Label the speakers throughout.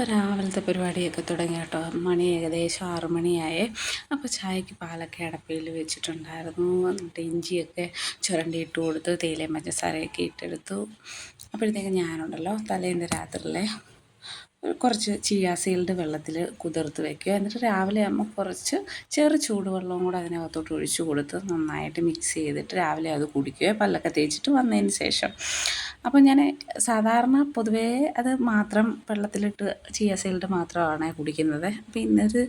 Speaker 1: ഇപ്പോൾ രാവിലത്തെ പരിപാടിയൊക്കെ തുടങ്ങി കേട്ടോ. മണി ഏകദേശം ആറു മണിയായേ. അപ്പോൾ ചായക്ക് പാലൊക്കെ അടപ്പയിൽ വെച്ചിട്ടുണ്ടായിരുന്നു. എന്നിട്ട് ഇഞ്ചിയൊക്കെ ചുരണ്ടിയിട്ട് കൊടുത്തു തേയിലയും പഞ്ചസാരയൊക്കെ ഇട്ടെടുത്തു. അപ്പോഴത്തേക്ക് ഞാനുണ്ടല്ലോ തലേന്റെ രാത്രിയിലെ കുറച്ച് ചിയാ സീൽഡ് വെള്ളത്തിൽ കുതിർത്ത് വെക്കുക. എന്നിട്ട് രാവിലെ ആകുമ്പോൾ കുറച്ച് ചെറു ചൂടുവെള്ളവും കൂടെ അതിനകത്തോട്ട് ഒഴിച്ചു കൊടുത്ത് നന്നായിട്ട് മിക്സ് ചെയ്തിട്ട് രാവിലെ അത് കുടിക്കുക. പല്ലൊക്കെ തേച്ചിട്ട് വന്നതിന് ശേഷം അപ്പോൾ ഞാൻ സാധാരണ പൊതുവേ അത് മാത്രം വെള്ളത്തിലിട്ട് ചിയ സീൽഡ് മാത്രമാണ് കുടിക്കുന്നത്. അപ്പോൾ ഇന്നൊരു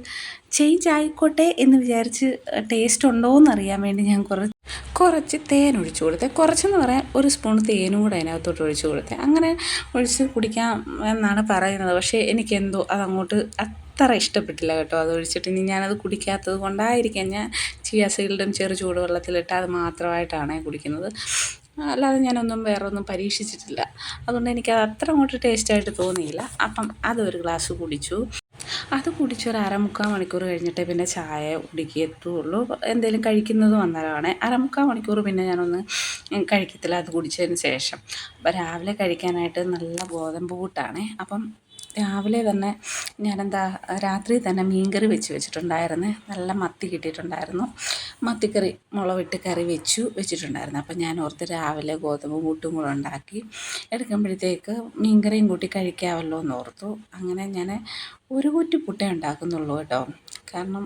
Speaker 1: ചേഞ്ച് ആയിക്കോട്ടെ എന്ന് വിചാരിച്ച് ടേസ്റ്റ് ഉണ്ടോ എന്നറിയാൻ വേണ്ടി ഞാൻ കുറച്ച് കുറച്ച് തേൻ ഒഴിച്ചു കൊടുത്തേ. കുറച്ചെന്ന് പറയാൻ ഒരു സ്പൂൺ തേനും കൂടെ അതിനകത്തോട്ട് ഒഴിച്ചു കൊടുത്തേ. അങ്ങനെ ഒഴിച്ച് കുടിക്കാം എന്നാണ് പറയുന്നത്. പക്ഷേ എനിക്കെന്തോ അതങ്ങോട്ട് അത്ര ഇഷ്ടപ്പെട്ടില്ല കേട്ടോ. അത് ഒഴിച്ചിട്ട് ഇനി ഞാനത് കുടിക്കാത്തത് കൊണ്ടായിരിക്കാം ഞാൻ ചിയ സീൽഡും ചെറു ചൂടുവെള്ളത്തിലിട്ട് അത് മാത്രമായിട്ടാണ് കുടിക്കുന്നത്. അല്ലാതെ ഞാനൊന്നും വേറൊന്നും പരീക്ഷിച്ചിട്ടില്ല. അതുകൊണ്ട് എനിക്ക് അത്ര അങ്ങോട്ട് ടേസ്റ്റായിട്ട് തോന്നിയില്ല. അപ്പം അതൊരു ഗ്ലാസ് കുടിച്ചു. അത് കുടിച്ച് ഒരു അരമുക്കാൽ മണിക്കൂർ കഴിഞ്ഞിട്ടേ പിന്നെ ചായ കുടിക്കത്തുള്ളൂ. എന്തെങ്കിലും കഴിക്കുന്നത് വന്നാലാണ് അരമുക്കാൽ മണിക്കൂർ പിന്നെ ഞാനൊന്ന് കഴിക്കത്തില്ല. അത് കുടിച്ചതിന് ശേഷം. അപ്പം രാവിലെ കഴിക്കാനായിട്ട് നല്ല ഗോതമ്പ് കൂട്ടാണ് അപ്പം രാവിലെ തന്നെ ഞാനെന്താ രാത്രി തന്നെ മീൻകറി വെച്ച് വെച്ചിട്ടുണ്ടായിരുന്നു. നല്ല മത്തി കിട്ടിയിട്ടുണ്ടായിരുന്നു. മത്തിക്കറി മുളകിട്ട് കറി വെച്ചു വെച്ചിട്ടുണ്ടായിരുന്നു. അപ്പം ഞാൻ ഓർത്ത് രാവിലെ ഗോതമ്പ് കൂട്ടും കൂടെ ഉണ്ടാക്കി എടുക്കുമ്പോഴത്തേക്ക് മീൻകറിയും കൂട്ടി കഴിക്കാമല്ലോ എന്ന് ഓർത്തു. അങ്ങനെ ഞാൻ ഒരു കുറ്റി പുട്ടേ ഉണ്ടാക്കുന്നുള്ളൂ കേട്ടോ. കാരണം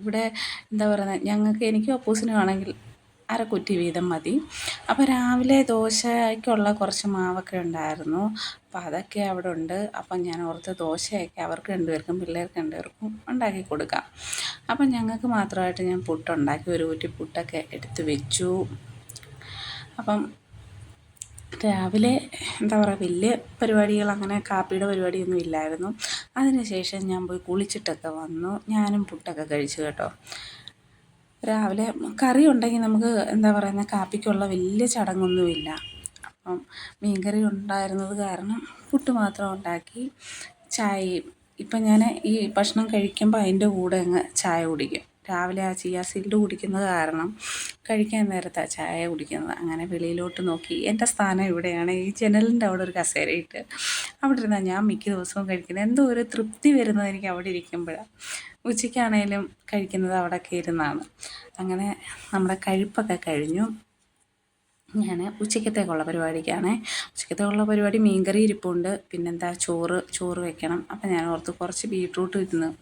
Speaker 1: ഇവിടെ എന്താ പറയുന്നത് ഞങ്ങൾക്ക് എനിക്ക് അപ്പൂസിനും അരക്കുറ്റി വീതം മതി. അപ്പോൾ രാവിലെ ദോശയ്ക്കുള്ള കുറച്ച് മാവൊക്കെ ഉണ്ടായിരുന്നു. അപ്പോൾ അതൊക്കെ അവിടെ ഉണ്ട് അപ്പം ഞാൻ ഓർത്ത് ദോശയൊക്കെ അവർക്ക് രണ്ടുപേർക്കും പിള്ളേർക്ക് രണ്ടുപേർക്കും ഉണ്ടാക്കി കൊടുക്കാം. അപ്പം ഞങ്ങൾക്ക് മാത്രമായിട്ട് ഞാൻ പുട്ടുണ്ടാക്കി ഒരു കുറ്റി പുട്ടൊക്കെ എടുത്ത് വെച്ചു. അപ്പം രാവിലെ എന്താ പറയുക വലിയ പരിപാടികൾ അങ്ങനെ കാപ്പിയുടെ പരിപാടിയൊന്നും ഇല്ലായിരുന്നു. അതിനുശേഷം ഞാൻ പോയി കുളിച്ചിട്ടൊക്കെ വന്നു. ഞാനും പുട്ടൊക്കെ കഴിച്ചു കേട്ടോ. രാവിലെ കറി ഉണ്ടെങ്കിൽ നമുക്ക് എന്താ പറയുന്നത് കാപ്പിക്കുള്ള വലിയ ചടങ്ങൊന്നുമില്ല. അപ്പം മീൻകറി ഉണ്ടായിരുന്നത് കാരണം പുട്ട് മാത്രം ഉണ്ടാക്കി ചായയും. ഇപ്പം ഞാൻ ഈ ഭക്ഷണം കഴിക്കുമ്പോൾ അതിന്റെ കൂടെ അങ്ങ് ചായ കുടിക്കും. രാവിലെ ആ ചിയാ സീൽഡ് കുടിക്കുന്നത് കാരണം കഴിക്കാൻ നേരത്തെ ചായ കുടിക്കുന്നത്. അങ്ങനെ വെളിയിലോട്ട് നോക്കി. എന്റെ സ്ഥാനം ഇവിടെയാണ്. ഈ ജനലിന്റെ അവിടെ ഒരു കസേരയിട്ട് അവിടെ ഇരുന്നാൽ ഞാൻ മിക്ക ദിവസവും കഴിക്കുന്നത്. എന്തോ ഒരു തൃപ്തി വരുന്നത് എനിക്ക് അവിടെ ഇരിക്കുമ്പോഴാണ് ഉച്ചയ്ക്കാണേലും കഴിക്കുന്നത് അവിടെയൊക്കെ ഇരുന്നാണ്. അങ്ങനെ നമ്മുടെ കഴിപ്പൊക്കെ കഴിഞ്ഞു. ഞാൻ ഉച്ചക്കത്തേക്കുള്ള പരിപാടിക്കാണ്. ഉച്ചക്കത്തേക്കുള്ള പരിപാടി മീൻകറി ഇരിപ്പുണ്ട്. പിന്നെന്താ ചോറ് ചോറ് വെക്കണം. അപ്പം ഞാൻ ഓർത്ത് കുറച്ച് ബീട്രൂട്ട് ഇരുന്ന്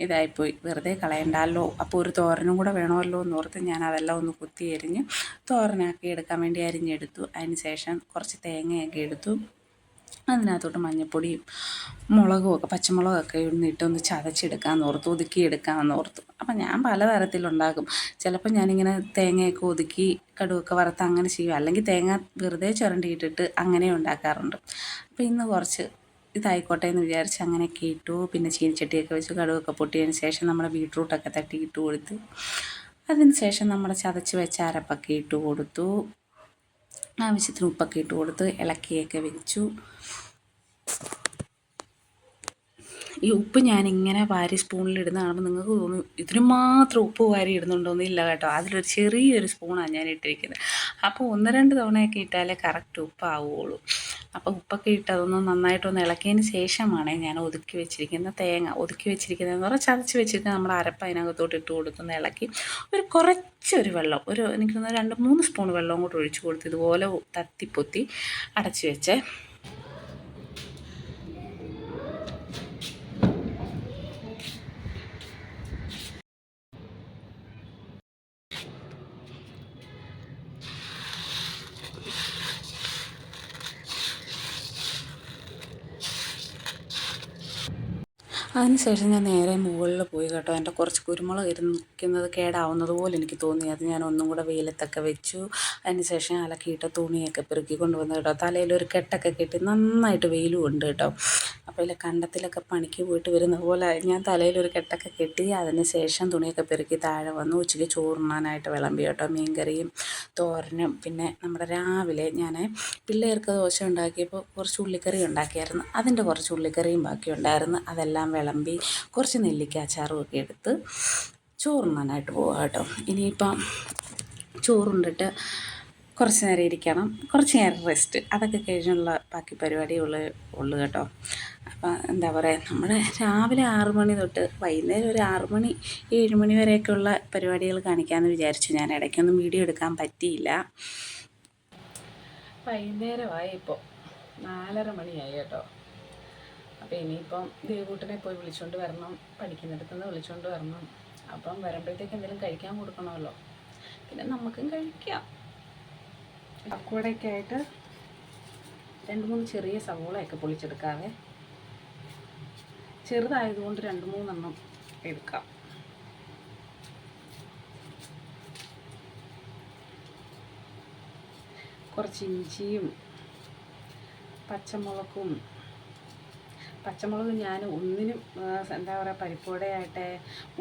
Speaker 1: ഇതായിപ്പോയി. വെറുതെ കളയണ്ടല്ലോ. അപ്പോൾ ഒരു തോരനും കൂടെ വേണമല്ലോ എന്ന് ഓർത്ത് ഞാൻ അതെല്ലാം ഒന്ന് കുത്തി എരിഞ്ഞ് തോരനാക്കി എടുക്കാൻ വേണ്ടി അരിഞ്ഞെടുത്തു. അതിന് ശേഷം കുറച്ച് തേങ്ങയൊക്കെ എടുത്തു. അതിനകത്തോട്ട് മഞ്ഞൾപ്പൊടിയും മുളകും ഒക്കെ പച്ചമുളകൊക്കെ ഇട്ടൊന്ന് ചതച്ചെടുക്കാമെന്ന് ഓർത്തു ഒതുക്കിയെടുക്കാമെന്ന് ഓർത്തു. അപ്പം ഞാൻ പലതരത്തിലുണ്ടാക്കും. ചിലപ്പോൾ ഞാനിങ്ങനെ തേങ്ങയൊക്കെ ഒതുക്കി കടുവൊക്കെ വറുത്ത് അങ്ങനെ ചെയ്യും. അല്ലെങ്കിൽ തേങ്ങ വെറുതെ ചുരണ്ടിയിട്ടിട്ട് അങ്ങനെ ഉണ്ടാക്കാറുണ്ട്. അപ്പോൾ ഇന്ന് കുറച്ച് ഇതായിക്കോട്ടെ എന്ന് വിചാരിച്ച് അങ്ങനെയൊക്കെ ഇട്ടു. പിന്നെ ചീനിച്ചട്ടിയൊക്കെ വെച്ച് കടുവൊക്കെ പൊട്ടിയതിന് ശേഷം നമ്മുടെ ബീട്രൂട്ടൊക്കെ തട്ടി ഇട്ട് കൊടുത്ത് അതിന് ശേഷം നമ്മൾ ചതച്ച് വെച്ച അരപ്പൊക്കെ ഇട്ട് കൊടുത്തു. ആവശ്യത്തിന് ഉപ്പൊക്കെ ഇട്ട് കൊടുത്ത് ഇളക്കിയൊക്കെ വെച്ചു. ഈ ഉപ്പ് ഞാൻ ഞാനിങ്ങനെ വാരി സ്പൂണിലിടുന്ന കാണുമ്പോൾ നിങ്ങൾക്ക് തോന്നും ഇതിന് മാത്രം ഉപ്പ് വാരി ഇടുന്നുണ്ടോന്നും ഇല്ല കേട്ടോ. അതിലൊരു ചെറിയൊരു സ്പൂണാണ് ഞാൻ ഇട്ടിരിക്കുന്നത്. അപ്പോൾ ഒന്ന് രണ്ട് തവണയൊക്കെ ഇട്ടാലേ കറക്റ്റ് ഉപ്പാവുള്ളൂ. അപ്പോൾ ഉപ്പൊക്കെ ഇട്ടതൊന്ന് നന്നായിട്ടൊന്ന് ഇളക്കിയതിന് ശേഷമാണ് ഞാൻ ഒതുക്കി വെച്ചിരിക്കുന്ന തേങ്ങ. ഒതുക്കി വെച്ചിരിക്കുന്നതെന്ന് പറഞ്ഞാൽ ചതച്ച് വെച്ചിരിക്കുന്ന നമ്മൾ അരപ്പ് അതിനകത്തോട്ട് ഇട്ട് കൊടുക്കുന്ന ഇളക്കി ഒരു കുറച്ചൊരു വെള്ളം ഒരു എനിക്ക് തോന്നുന്നു രണ്ട് മൂന്ന് സ്പൂൺ വെള്ളം കൂടെ ഒഴിച്ച് കൊടുത്ത് ഇതുപോലെ തത്തിപ്പൊത്തി അടച്ച് വെച്ചേ. അതിനുശേഷം ഞാൻ നേരെ മുകളിൽ പോയി കേട്ടോ. എന്റെ കുറച്ച് കുരുമുളക് ഇരിക്കുന്നത് കേടാവുന്നത് പോലെ എനിക്ക് തോന്നി. അത് ഞാൻ ഒന്നും കൂടെ വെയിലത്തൊക്കെ വെച്ചു. അതിനുശേഷം അലക്കിയിട്ട് തുണിയൊക്കെ പെറുക്കി കൊണ്ടുവന്നു കേട്ടോ. ഒരു കെട്ടൊക്കെ കെട്ടി നന്നായിട്ട് വെയിലും ഉണ്ട് കേട്ടോ. അപ്പോൾ ഇതിൽ കണ്ടത്തിലൊക്കെ പണിക്ക് പോയിട്ട് വരുന്ന പോലെ ഞാൻ തലയിൽ ഒരു കെട്ടൊക്കെ കെട്ടി അതിന് ശേഷം തുണിയൊക്കെ പെറുക്കി താഴെ വന്നു ഉച്ചയ്ക്ക് ചോറുണ്ണാനായിട്ട് വിളമ്പി കേട്ടോ. മീൻകറിയും തോരനും പിന്നെ നമ്മുടെ രാവിലെ ഞാൻ പിള്ളേർക്ക് ദോശ ഉണ്ടാക്കിയപ്പോൾ കുറച്ച് ഉള്ളിക്കറി ഉണ്ടാക്കിയായിരുന്നു. അതിന്റെ കുറച്ച് ഉള്ളിക്കറിയും ബാക്കി ഉണ്ടായിരുന്നു. അതെല്ലാം വിളമ്പി കുറച്ച് നെല്ലിക്ക അച്ചാറും ഒക്കെ എടുത്ത് ചോറുണ്ണാനായിട്ട് പോവാം കേട്ടോ. ഇനിയിപ്പം ചോറുണ്ടിട്ട് കുറച്ച് നേരം ഇരിക്കണം. കുറച്ച് നേരം റെസ്റ്റ് അതൊക്കെ കഴിഞ്ഞുള്ള ബാക്കി പരിപാടികൾ ഉള്ളു കേട്ടോ. അപ്പോൾ എന്താ പറയുക നമ്മൾ രാവിലെ ആറു മണി തൊട്ട് വൈകുന്നേരം ഒരു ആറു മണി ഏഴ് മണി വരെയൊക്കെയുള്ള പരിപാടികൾ കാണിക്കാമെന്ന് വിചാരിച്ചു ഞാൻ. ഇടയ്ക്കൊന്നും വീഡിയോ എടുക്കാൻ പറ്റിയില്ല. വൈകുന്നേരമായി ഇപ്പോൾ നാലര മണിയായി കേട്ടോ. അപ്പോൾ ഇനിയിപ്പം ദേവൂട്ടനെ പോയി വിളിച്ചുകൊണ്ട് വരണം. പഠിക്കുന്നിടത്തു നിന്ന് വിളിച്ചുകൊണ്ട് വരണം. അപ്പം വരുമ്പോഴത്തേക്ക് എന്തെങ്കിലും കഴിക്കാൻ കൊടുക്കണമല്ലോ. പിന്നെ നമുക്കും കഴിക്കാം. പക്വടയൊക്കെ ആയിട്ട് രണ്ട് മൂന്ന് ചെറിയ സവോളയൊക്കെ പൊളിച്ചെടുക്കാവേ. ചെറുതായതുകൊണ്ട് രണ്ട് മൂന്നെണ്ണം എടുക്കാം. കുറച്ച് ഇഞ്ചിയും പച്ചമുളകും പച്ചമുളക് ഞാൻ ഒന്നിനും എന്താ പറയുക പരിപ്പുവടയായിട്ട്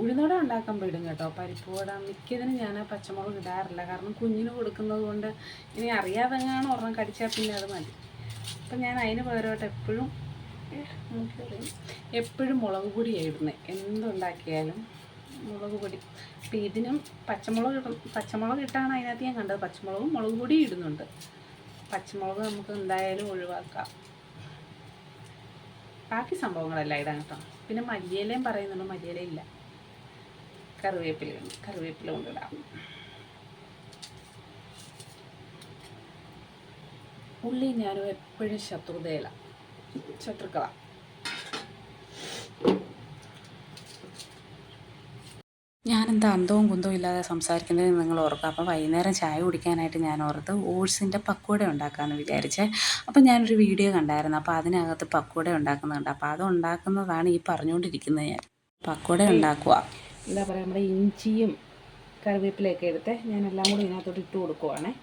Speaker 1: ഉഴുന്നട ഉണ്ടാക്കാൻ ഇടും കേട്ടോ. പരിപ്പുവട മിക്കതിനും ഞാൻ പച്ചമുളക് ഇടാറില്ല. കാരണം കുഞ്ഞിന് കൊടുക്കുന്നത് കൊണ്ട് ഇനി അറിയാതെങ്ങാണ് ഒരെണ്ണം കടിച്ചാൽ പിന്നെ അത് മതി. അപ്പം ഞാൻ അതിന് പകരമായിട്ട് എപ്പോഴും എപ്പോഴും മുളക് പൊടിയാണ് ഇടുന്നത് എന്തുണ്ടാക്കിയാലും മുളക് പൊടി. അപ്പം ഇതിനും പച്ചമുളക് ഇടും. പച്ചമുളക് ഇട്ടാണ് അതിനകത്ത് ഞാൻ കണ്ടത്. പച്ചമുളകും മുളക് പൊടിയും ഇടുന്നുണ്ട്. പച്ചമുളക് നമുക്ക് എന്തായാലും ഒഴിവാക്കാം. ബാക്കി സംഭവങ്ങളെല്ലാം ഇടാൻ കേട്ടോ. പിന്നെ മല്ലിയിലയും പറയുന്നുണ്ട് മല്ലിയില ഇല്ല. കറിവേപ്പില കറിവേപ്പില കൊണ്ടിടാം ഉള്ളി ഞാനും എപ്പോഴും ശത്രുതയില ശത്രുക്കള. ഞാനെന്താ അന്തവും കുന്തവും ഇല്ലാതെ സംസാരിക്കുന്നത് നിങ്ങൾ ഓർക്കുക. അപ്പോൾ വൈകുന്നേരം ചായ കുടിക്കാനായിട്ട് ഞാൻ ഓർത്ത് ഓട്സിന്റെ പക്കോട ഉണ്ടാക്കാമെന്ന് വിചാരിച്ചേ. അപ്പോൾ ഞാനൊരു വീഡിയോ കണ്ടായിരുന്നു. അപ്പോൾ അതിനകത്ത് പക്കോട ഉണ്ടാക്കുന്നുണ്ട്. അപ്പോൾ അത് ഉണ്ടാക്കുന്നതാണ് ഈ പറഞ്ഞുകൊണ്ടിരിക്കുന്നത് ഞാൻ. പക്കോട ഉണ്ടാക്കുക. എന്താ പറയുക നമ്മുടെ ഇഞ്ചിയും കറിവേപ്പിലയൊക്കെ എടുത്ത് ഞാൻ എല്ലാം കൂടി ഇതിനകത്തോട്ട് ഇട്ട് കൊടുക്കുവാണേ.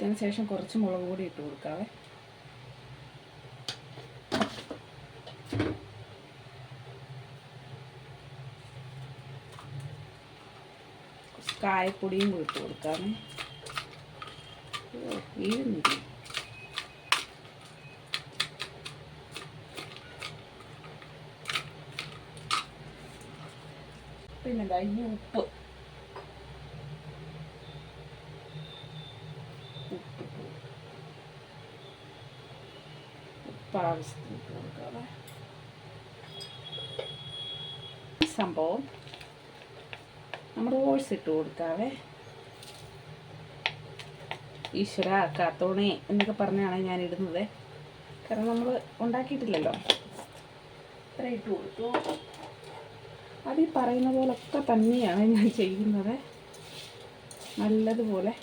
Speaker 1: കൊടുത്തതിന് ശേഷം കുറച്ച് മുളക് പൊടി ഇട്ട് കൊടുക്കാവേ. കായപ്പൊടിയും കൂടി ഇട്ട് കൊടുക്കാമേ വീഴുന്നില്ല? പിന്നെന്താ ഈ ഉപ്പ്. ഉപ്പ് ആവശ്യത്തിന് കൊടുക്കാവേ സംഭവം നമ്മൾ ഓഴ്സ് ഇട്ട് കൊടുക്കാവേ ഈശ്വര കാത്തോണി എന്നൊക്കെ പറഞ്ഞാണ് ഞാൻ ഇടുന്നത്. കാരണം നമ്മൾ ഉണ്ടാക്കിയിട്ടില്ലല്ലോ. ഇത്ര ഇട്ട് കൊടുത്തു. അത് ഈ പറയുന്ന പോലൊക്കെ തന്നെയാണ് ഞാൻ ചെയ്യുന്നത്. നല്ലതുപോലെ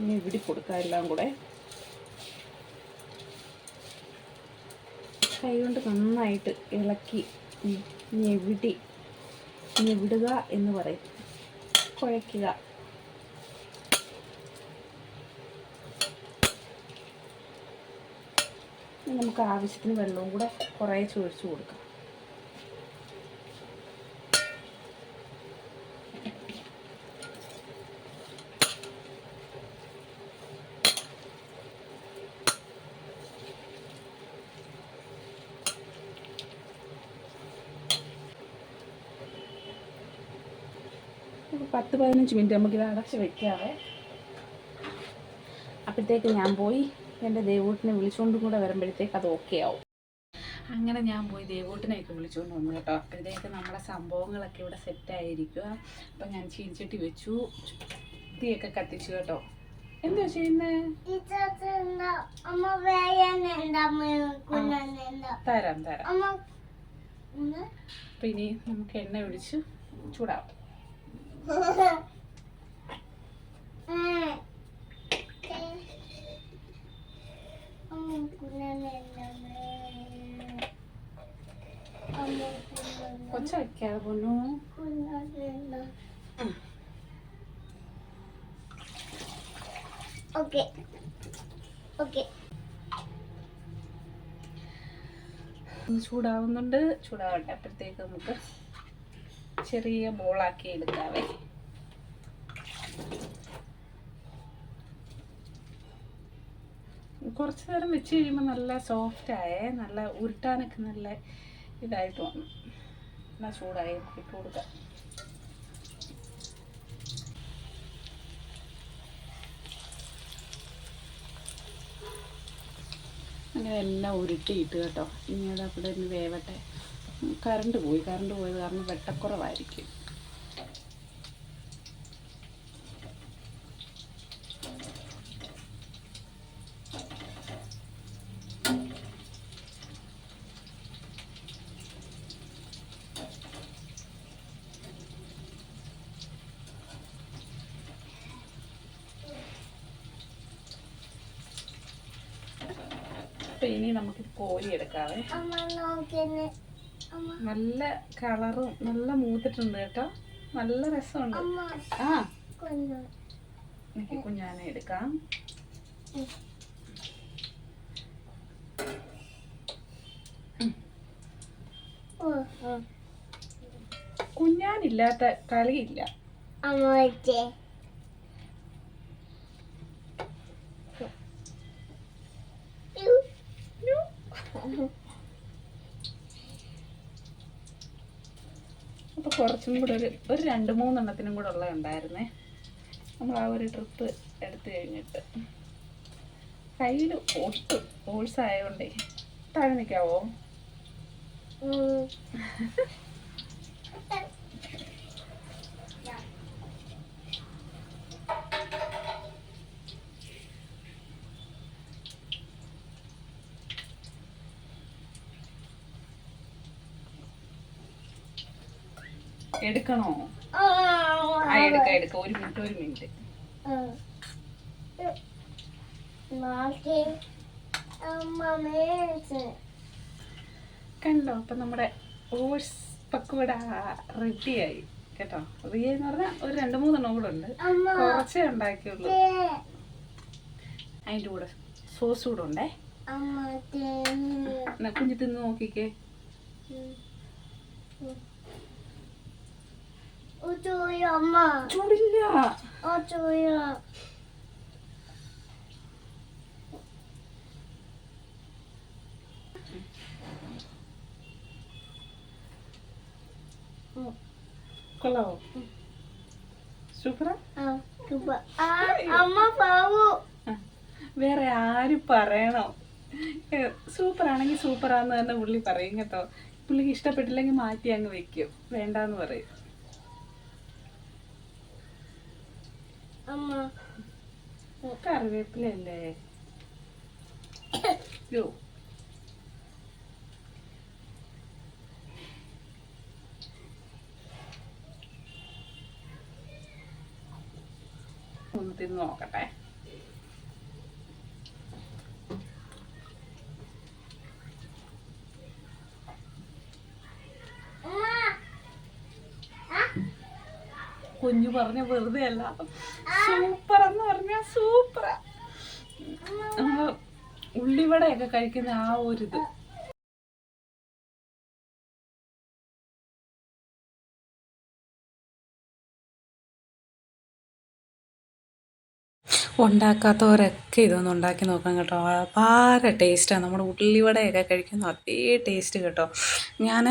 Speaker 1: ഇനി ഇവിടെ കൊടുക്കാം എല്ലാം കൂടെ. കൈകൊണ്ട് നന്നായിട്ട് ഇളക്കി ഞെവിടി ഞെവിടുക എന്ന് പറയും. കുഴയ്ക്കുക. നമുക്ക് ആവശ്യത്തിന് വെള്ളവും കൂടെ കുറേ ചൊഴിച്ചു കൊടുക്കാം. പത്ത് പതിനഞ്ച് മിനിറ്റ് നമുക്കിത് അടച്ച് വെക്കാവേ. അപ്പോഴത്തേക്ക് ഞാൻ പോയി എന്റെ ദേവൂട്ടിനെ വിളിച്ചുകൊണ്ടും കൂടെ വരുമ്പോഴത്തേക്ക് അത് ഓക്കെ ആവും. അങ്ങനെ ഞാൻ പോയി ദേവൂട്ടിനെയൊക്കെ വിളിച്ചുകൊണ്ട് വന്നു കേട്ടോ. അപ്പോഴത്തേക്ക് നമ്മുടെ സംഭവങ്ങളൊക്കെ ഇവിടെ സെറ്റായിരിക്കുക അപ്പം ഞാൻ ചീനിച്ചട്ടി വെച്ചു. തീയൊക്കെ കത്തിച്ചു കേട്ടോ. എന്താ ചെയ്യുന്നേ?
Speaker 2: ഇതെന്താ? അമ്മ വേഗം അമ്മ കുഞ്ഞുണ്ടോ
Speaker 1: തരാം തരാം അപ്പം ഇനി നമുക്ക് എണ്ണ ഒഴിച്ച് ചൂടാവും
Speaker 2: ഉം. അമ്മ കുഞ്ഞുണ്ടോ അമ്മ കുഞ്ഞുണ്ടോ
Speaker 1: കൊച്ച വയ്ക്കാതെ പൊന്നു
Speaker 2: ഓക്കെ. ഓക്കെ.
Speaker 1: ചൂടാവുന്നുണ്ട്. ചൂടാവട്ടെ അപ്പോഴത്തേക്ക് നമുക്ക് ചെറിയ ബോളാക്കി എടുക്കാവേ. കുറച്ച് നേരം വെച്ച് കഴിയുമ്പോൾ നല്ല സോഫ്റ്റ് ആയേ നല്ല ഉരുട്ടാനൊക്കെ നല്ല ഇതായിട്ട് വന്നു എന്നാൽ ചൂടായി ഇട്ട് കൊടുക്കാം. അങ്ങനെ എല്ലാം ഉരുട്ടിയിട്ട് കേട്ടോ. ഇനി അത് അവിടെ വേവട്ടെ. കറണ്ട് പോയി കറണ്ട് പോയത് കാരണം വെട്ടക്കുറവായിരിക്കും. അപ്പം ഇനി നമുക്കിത്
Speaker 2: കോരി എടുക്കാവേ
Speaker 1: നല്ല കളറും നല്ല മൂത്തിട്ടുണ്ട് കേട്ടോ. നല്ല രസമുണ്ട്. ആ. എനിക്ക് കുഞ്ഞാനെ എടുക്കാം. കുഞ്ഞാനില്ലാത്ത കളിയില്ല.
Speaker 2: അമ്മ വെച്ചേ
Speaker 1: അപ്പോൾ കുറച്ചും കൂടെ ഒരു ഒരു രണ്ട് മൂന്നെണ്ണത്തിനും കൂടെ ഉള്ള ഉണ്ടായിരുന്നേ. നമ്മൾ ആ ഒരു ട്രിപ്പ് എടുത്തു കഴിഞ്ഞിട്ട്. കയ്യിൽ ഒട്ടും ഓൾസ് ആയതുകൊണ്ടേ താഴെ നിൽക്കാവോ എടുക്കണോ? ആ എടുക്കാം എടുക്കാം. ഒരു മിനിറ്റ് ഒരു മിനിറ്റ്. കണ്ടോ? അപ്പൊ നമ്മുടെ ഓട്സ് റെഡി റെഡിയായി കേട്ടോ? റിയ എന്ന് പറഞ്ഞാൽ ഒരു രണ്ട് മൂന്നെണ്ണം കൂടെ ഉണ്ട്. കുറച്ചേ ഉണ്ടാക്കിയുള്ളൂ.
Speaker 2: അതിന്റെ
Speaker 1: അതിന്റെ കൂടെ സോസ് കൂടെ ഉണ്ടേ. എന്നാ കുഞ്ഞു തിന്ന് നോക്കിക്കേ.
Speaker 2: ചോയ അമ്മ
Speaker 1: ചൂടില്ല
Speaker 2: ഓ ചോയ
Speaker 1: കൊള്ളാവോ സൂപ്പറാ
Speaker 2: അമ്മ പാവു
Speaker 1: വേറെ ആര് പറയണോ? സൂപ്പർ ആണെങ്കിൽ സൂപ്പറാന്ന് തന്നെ പുള്ളി പറയും കേട്ടോ. പുള്ളിക്ക് ഇഷ്ടപ്പെട്ടില്ലെങ്കിൽ മാറ്റി അങ്ങ് വെക്കും. വേണ്ടാന്ന് പറയും.
Speaker 2: അമ്മ.
Speaker 1: കറിവേപ്പിലല്ലേ? യോ ഒന്ന് തിന്ന് നോക്കട്ടെ. കുഞ്ഞു പറഞ്ഞ വെറുതെ അല്ല സൂപ്പർ എന്ന് പറഞ്ഞാൽ സൂപ്പർ ഉള്ളിവടയൊക്കെ കഴിക്കുന്ന ആ ഒരു ഇത് ഉണ്ടാക്കാത്തവരൊക്കെ ഇതൊന്ന് ഉണ്ടാക്കി നോക്കാം കേട്ടോ. അപാര ടേസ്റ്റാണ് നമ്മുടെ ഉള്ളിവടയൊക്കെ കഴിക്കുന്ന അതേ ടേസ്റ്റ് കേട്ടോ. ഞാൻ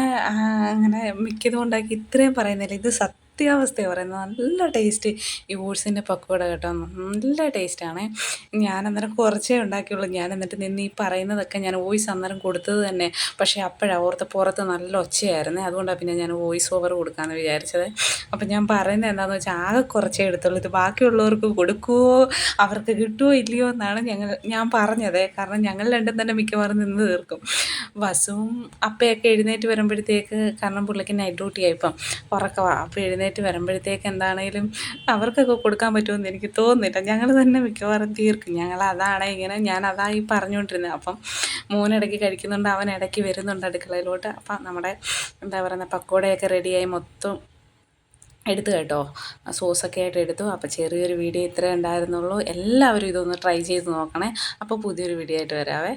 Speaker 1: അങ്ങനെ മിക്കതും ഉണ്ടാക്കി ഇത്രയും പറയുന്നില്ല. ഇത് സത്യം സത്യാവസ്ഥയാണ് പറയുന്നത്. നല്ല ടേസ്റ്റ്. ഈ ഓട്സിന്റെ പക്കോട കേട്ടോ. നല്ല ടേസ്റ്റാണ് ഞാൻ അന്നേരം കുറച്ചേ ഉണ്ടാക്കിയുള്ളൂ. ഞാൻ എന്നിട്ട് നിന്ന് ഈ പറയുന്നതൊക്കെ ഞാൻ വോയിസ് അന്നേരം കൊടുത്തത് തന്നെ. പക്ഷേ അപ്പോഴാണ് ഓർത്ത് പുറത്ത് നല്ല ഒച്ചയായിരുന്നേ. അതുകൊണ്ടാണ് പിന്നെ ഞാൻ വോയിസ് ഓവർ കൊടുക്കാമെന്ന് വിചാരിച്ചത്. അപ്പം ഞാൻ പറയുന്നത് എന്താണെന്ന് വെച്ചാൽ ആകെ കുറച്ചേ എടുത്തുള്ളൂ. ഇത് ബാക്കിയുള്ളവർക്ക് കൊടുക്കുമോ അവർക്ക് കിട്ടുമോ ഇല്ലയോ എന്നാണ് ഞങ്ങൾ ഞാൻ പറഞ്ഞത്. കാരണം ഞങ്ങൾ രണ്ടും തന്നെ മിക്കവാറും നിന്ന് തീർക്കും. വസുവും അപ്പയൊക്കെ എഴുന്നേറ്റ് വരുമ്പോഴത്തേക്ക് കാരണം പുള്ളിക്ക് നൈറ്റ് ഡ്യൂട്ടി ആയിപ്പം ഉറക്കമാണ് അപ്പോൾ എഴുന്നേറ്റ് വരുമ്പോഴത്തേക്ക് എന്താണെങ്കിലും അവർക്കൊക്കെ കൊടുക്കാൻ പറ്റുമെന്ന് എനിക്ക് തോന്നുന്നില്ല. ഞങ്ങൾ തന്നെ മിക്കവാറും തീർക്കും. ഞങ്ങൾ അതാണ് ഇങ്ങനെ ഞാൻ അതായി പറഞ്ഞുകൊണ്ടിരുന്നത്. അപ്പം മോനിടയ്ക്ക് കഴിക്കുന്നുണ്ട് അവൻ ഇടയ്ക്ക് വരുന്നുണ്ട് അടുക്കളയിലോട്ട്. അപ്പം നമ്മുടെ എന്താ പറയുന്നത് പക്കോടയൊക്കെ റെഡിയായി മൊത്തം എടുത്തു കേട്ടോ. സോസൊക്കെ ആയിട്ട് എടുത്തു. അപ്പോൾ ചെറിയൊരു വീഡിയോ ഇത്രേ ഉണ്ടായിരുന്നുള്ളൂ. എല്ലാവരും ഇതൊന്ന് ട്രൈ ചെയ്ത് നോക്കണേ. അപ്പോൾ പുതിയൊരു വീഡിയോ ആയിട്ട് വരാവേ.